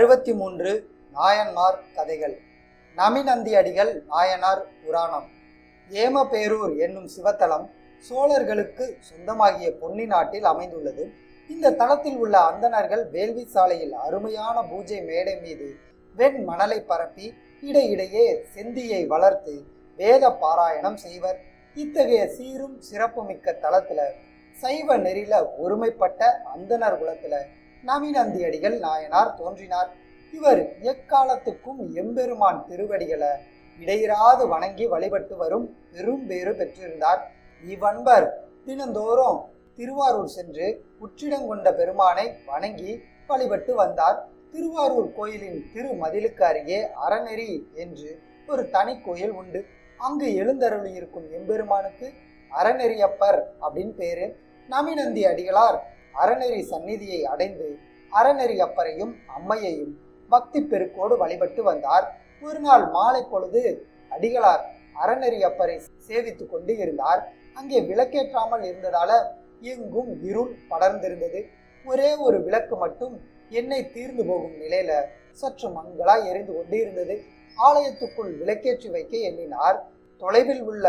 அறுபத்தி மூன்று நாயன்மார் கதைகள். நமிநந்தி அடிகள் நாயனார் புராணம். ஏமபேரூர் என்னும் சிவத்தலம் சோழர்களுக்கு சொந்தமாகிய பொன்னி நாட்டில் அமைந்துள்ளது. இந்த தலத்தில் உள்ள அந்தணர்கள் வேள்வி சாலையில் அருமையான பூஜை மேடை மீது வெண் மணலை பரப்பி இடையிடையே செந்தியை வளர்த்து வேத பாராயணம் செய்வர். இத்தகைய சீரும் சிறப்புமிக்க தலத்துல சைவ நெறில ஒருமைப்பட்ட அந்தனர் குலத்துல நவீனந்தியடிகள் நாயனார் தோன்றினார். இவர் எக்காலத்துக்கும் எம்பெருமான் திருவடிகளை இடையிறாது வணங்கி வழிபட்டு வரும் பெரும் பேறு பெற்றிருந்தார். இவ்வன்பர் தினந்தோறும் திருவாரூர் சென்று உற்றிடங்கொண்ட பெருமானை வணங்கி வழிபட்டு வந்தார். திருவாரூர் கோயிலின் திருமதிலுக்கு அருகே அறநெறி என்று ஒரு தனி கோயில் உண்டு. அங்கு எழுந்தருளி இருக்கும் எம்பெருமானுக்கு அறநெறியப்பர் அப்படின்னு பேரு. நமிநந்தி அடிகளார் அறநெறி சந்நிதியை அடைந்து அறநெறி அப்பரையும் அம்மையையும் பக்தி பெருக்கோடு வழிபட்டு வந்தார். ஒரு நாள் மாலை பொழுது அடிகளார் அறநெறி அப்பரை சேவித்துக் கொண்டு இருந்தார். அங்கே விளக்கேற்றாமல் இருந்ததால எங்கும் இருள் படர்ந்திருந்தது. ஒரே ஒரு விளக்கு மட்டும் எண்ணெய் தீர்ந்து போகும் நிலையில சற்று மங்களா எரிந்து கொண்டு இருந்தது ஆலயத்துக்குள் விளக்கேற்றி வைக்க எண்ணினார். தொலைவில் உள்ள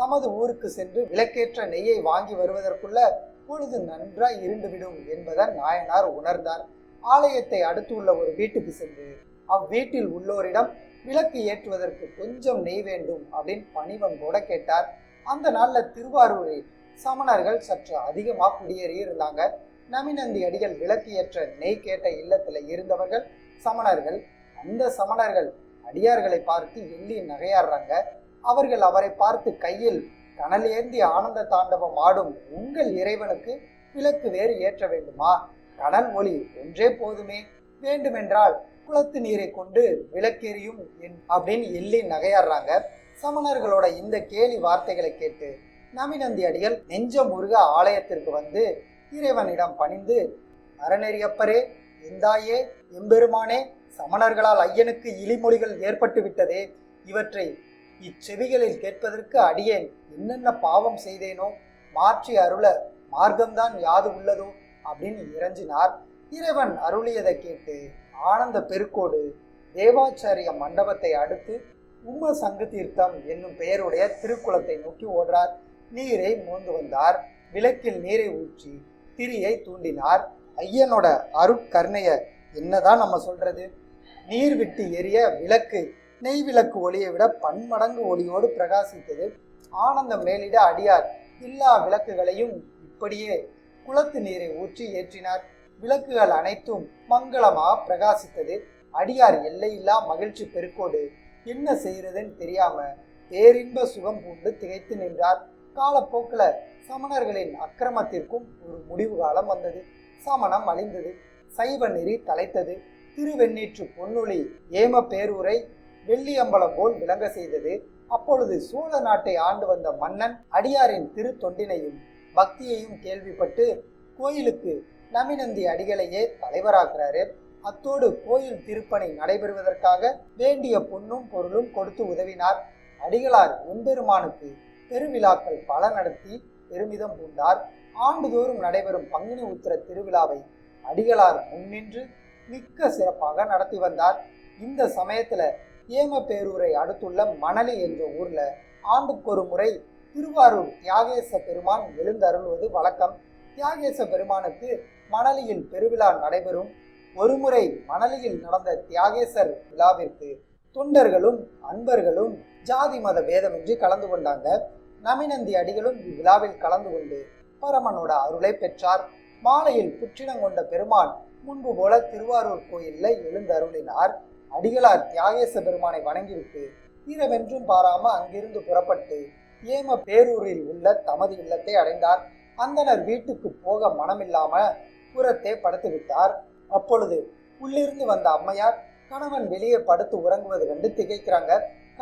தமது ஊருக்கு சென்று விளக்கேற்ற நெய்யை வாங்கி வருவதற்குள்ள பொழுது நன்றாய் இருண்டுவிடும் என்பதை நாயனார் உணர்ந்தார். ஆலயத்தை அடுத்துள்ள ஒரு வீட்டுக்கு சென்று அவ்வீட்டில் உள்ளோரிடம் விளக்கு ஏற்றுவதற்கு கொஞ்சம் நெய் வேண்டும் அப்படின்னு பணிவன்போட கேட்டார். அந்த நாளில் திருவாரூரில் சமணர்கள் சற்று அதிகமாக குடியேறி இருந்தாங்க. நமிநந்தி அடிகள் விளக்கு ஏற்ற நெய் கேட்ட இல்லத்தில் இருந்தவர்கள் சமணர்கள் அந்த சமணர்கள் அடியார்களை பார்த்து எள்ளி நகையாடுறாங்க. அவர்கள் அவரை பார்த்து கையில் கனல் ஏந்தி ஆனந்த தாண்டவம் ஆடும் உங்கள் இறைவனுக்கு விளக்கு வேறு ஏற்ற வேண்டுமா? கடல் ஒளி ஒன்றே போதுமே. வேண்டுமென்றால் குளத்து நீரை கொண்டு விளக்கெறியும் என்- அப்படின்னு எள்ளி நகையாடுறாங்க. சமணர்களோட இந்த கேலி வார்த்தைகளை கேட்டு நமிநந்தி அடிகள் நெஞ்ச முருக ஆலயத்திற்கு வந்து இறைவனிடம் பணிந்து அறநெறியப்பரே எந்தாயே எம்பெருமானே சமணர்களால் ஐயனுக்கு இழிமொழிகள் ஏற்பட்டு விட்டதே இவற்றை இச்செவிகளில் கேட்பதற்கு அடியேன். என்னென்ன பாவம் செய்தேனோ? மாற்றி அருள மார்க்கம்தான் யாது உள்ளதோ? அப்படின்னு இறைஞ்சினார். இறைவன் அருளியதை கேட்டு ஆனந்த பெருக்கோடு தேவாச்சாரிய மண்டபத்தை அடுத்து உம்ம சங்கு தீர்த்தம் என்னும் பெயருடைய திருக்குளத்தை நோக்கி ஓடுறார். நீரை மோந்து வந்தார். விளக்கில் நீரை ஊற்றி திரியை தூண்டினார். ஐயனோட அருட்கருணைய என்னதான் நம்ம சொல்றது? நீர் விட்டு எரிய விளக்கு நெய் விளக்கு ஒளியை விட பன்மடங்கு ஒளியோடு பிரகாசித்தது. ஆனந்தம் மேலிட அடியார் எல்லா விளக்குகளையும் இப்படியே குளத்து நீரை ஊற்றி ஏற்றினார். விளக்குகள் அனைத்தும் மங்களமாக பிரகாசித்தது. அடியார் எல்லையில்லா மகிழ்ச்சி பெருக்கோடு என்ன செய்யறதுன்னு தெரியாம பேரின்ப சுகம் பூண்டு திகைத்து நின்றார். காலப்போக்கில் சமணர்களின் அக்கிரமத்திற்கும் ஒரு முடிவு காலம் வந்தது. சமணம் அழிந்தது. சைவ நெறி தலைத்தது. திருவெண்ணீற்று பொன்னொழி ஏம பேரூரை வெள்ளியம்பலம் போல் விளங்க செய்தது. அப்பொழுது சோழ நாட்டை ஆண்டு வந்த மன்னன் அடியாரின் திருத்தொண்டினையும் பக்தியையும் கேள்விப்பட்டு கோயிலுக்கு நமிநந்தி அடிகளையே தலைவராக்குறாரு. அத்தோடு கோயில் திருப்பணி நடைபெறுவதற்காக வேண்டிய பொன்னும் பொருளும் கொடுத்து உதவினார். அடிகளார் முன்பெருமானுக்கு பெருவிழாக்கள் பல நடத்தி பெருமிதம் பூண்டார். ஆண்டுதோறும் நடைபெறும் பங்குனி உத்திர திருவிழாவை அடிகளார் முன்னின்று மிக்க சிறப்பாக நடத்தி வந்தார். இந்த சமயத்துல ஏமப்பேரூரை அடுத்துள்ள மணலி என்ற ஊர்ல ஆண்டுக்கொரு முறை திருவாரூர் தியாகேச பெருமான் எழுந்தருள்வது வழக்கம். தியாகேச பெருமானுக்கு மணலியில் பெருவிழா நடைபெறும். ஒருமுறை மணலியில் நடந்த தியாகேசர் விழாவிற்கு தொண்டர்களும் அன்பர்களும் ஜாதி மத பேதமின்றி கலந்து கொண்டாங்க. நமிநந்தி அடிகளும் இவ்விழாவில் கலந்து கொண்டு பரமனோட அருளை பெற்றார். மாலையில் புற்றிடங்கொண்ட பெருமான் முன்பு போல திருவாரூர் கோயிலில் எழுந்தருளினார். அடிகளார் தியாகேச பெருமானை வணங்கிவிட்டு இரவென்றும் பாராம அங்கிருந்து புறப்பட்டு ஏம பேரூரில் உள்ள தமது இல்லத்தை அடைந்தார். அந்தனர் வீட்டுக்கு போக மனமில்லாம புறத்தே படுத்து விட்டார் அப்பொழுது உள்ளிருந்து வந்த அம்மையார் கணவன் வெளியே படுத்து உறங்குவது கண்டு திகைக்கிறாங்க.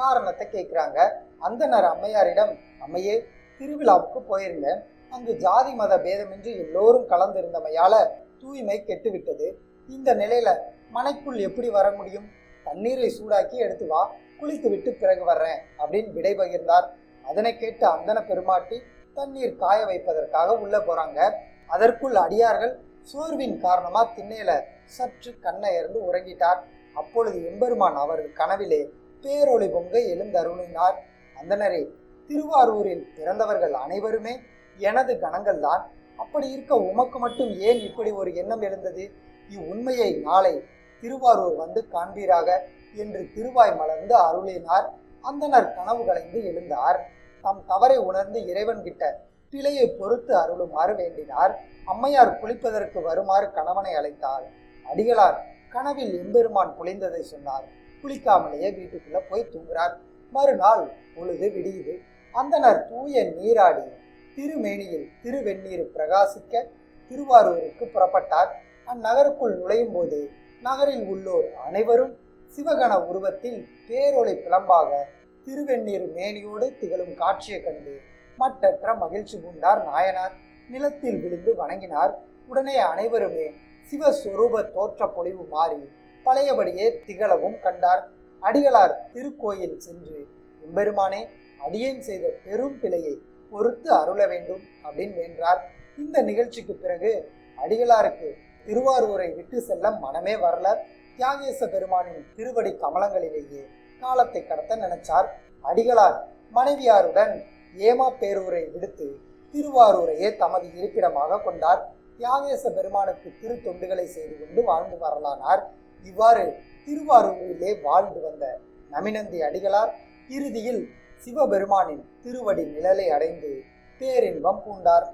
காரணத்தை கேட்குறாங்க. அந்தனர் அம்மையாரிடம் அம்மையே திருவிழாவுக்கு போயிருந்தேன். அங்கு ஜாதி மத பேதமின்றி எல்லோரும் கலந்திருந்தமையால தூய்மை கெட்டுவிட்டது. இந்த நிலையில மனைக்குள் எப்படி வர முடியும்? தண்ணீரை சூடாக்கி எடுத்து வா குளித்து விட்டு பிறகு வர்றேன் அப்படின்னு விடை பகிர்ந்தார் அதனை கேட்டு அந்தன பெருமாட்டி தண்ணீர் காய வைப்பதற்காக உள்ள போறாங்க. அதற்குள் அடியார்கள் சோர்வின் காரணமா திண்ணையில சற்று கண்ணயர்ந்து உறங்கிட்டார். அப்பொழுது எம்பெருமான் அவரது கனவிலே பேரொளி பொங்க எழுந்தருளினார் அந்தனரே திருவாரூரில் பிறந்தவர்கள் அனைவருமே எனது கணங்கள் தான் அப்படி இருக்க உமக்கு மட்டும் ஏன் இப்படி ஒரு எண்ணம் எழுந்தது? இவ்வுண்மையை நாளை திருவாரூர் வந்து காண்பீராக என்று திருவாய் மலர்ந்து அருளினார். அந்தனர் கனவு கலைந்து எழுந்தார். தம் தவறை உணர்ந்து இறைவன் கிட்ட பிழையை பொறுத்து அருளுமாறு வேண்டினார். அம்மையார் குளிப்பதற்கு வருமாறு கணவனை அழைத்தார். அடிகளார் கனவில் எம்பெருமான் குளிந்ததை சொன்னார். குளிக்காமலேயே வீட்டுக்குள்ள போய் தூங்குறார் மறுநாள் பொழுது விடியுது. அந்தனர் தூய நீராடி திருமேனியில் திருவெண்ணீர் பிரகாசிக்க திருவாரூருக்கு புறப்பட்டார். அந்நகருக்குள் நுழையும் போது நகரில் உள்ளோர் அனைவரும் சிவகண உருவத்தில் பேரொளி பிளம்பாக திருவெண்ணீர் மேனியோடு திகழும் காட்சியை கண்டு மட்டற்ற மகிழ்ச்சி பூண்டார் நாயனார். நிலத்தில் விழுந்து வணங்கினார். உடனே அனைவருமே சிவஸ்வரூப தோற்ற பொலிவு மாறி பழையபடியே திகழவும் கண்டார். அடிகளார் திருக்கோயில் சென்று எம்பெருமானே அடியேன் செய்த பெரும் பிழையை பொறுத்து அருள வேண்டும் அப்படின்னு வேண்டார். இந்த நிகழ்ச்சிக்கு பிறகு அடிகளாருக்கு திருவாரூரை விட்டு செல்ல மனமே வரல. தியாகேச பெருமானின் திருவடி கமலங்களிலேயே காலத்தை கடத்த நினைச்சார். அடிகளார் மனைவியாருடன் ஏமா பேரூரை விடுத்து திருவாரூரையே தமது இருப்பிடமாக கொண்டார். தியாகேச பெருமானுக்கு திரு தொண்டுகளை செய்து கொண்டு வாழ்ந்து வரலானார். இவ்வாறு திருவாரூரிலே வாழ்ந்து வந்த நமினந்தி அடிகளார் இறுதியில் சிவபெருமானின் திருவடி நிழலை அடைந்து பேரின்பம் பூண்டார்.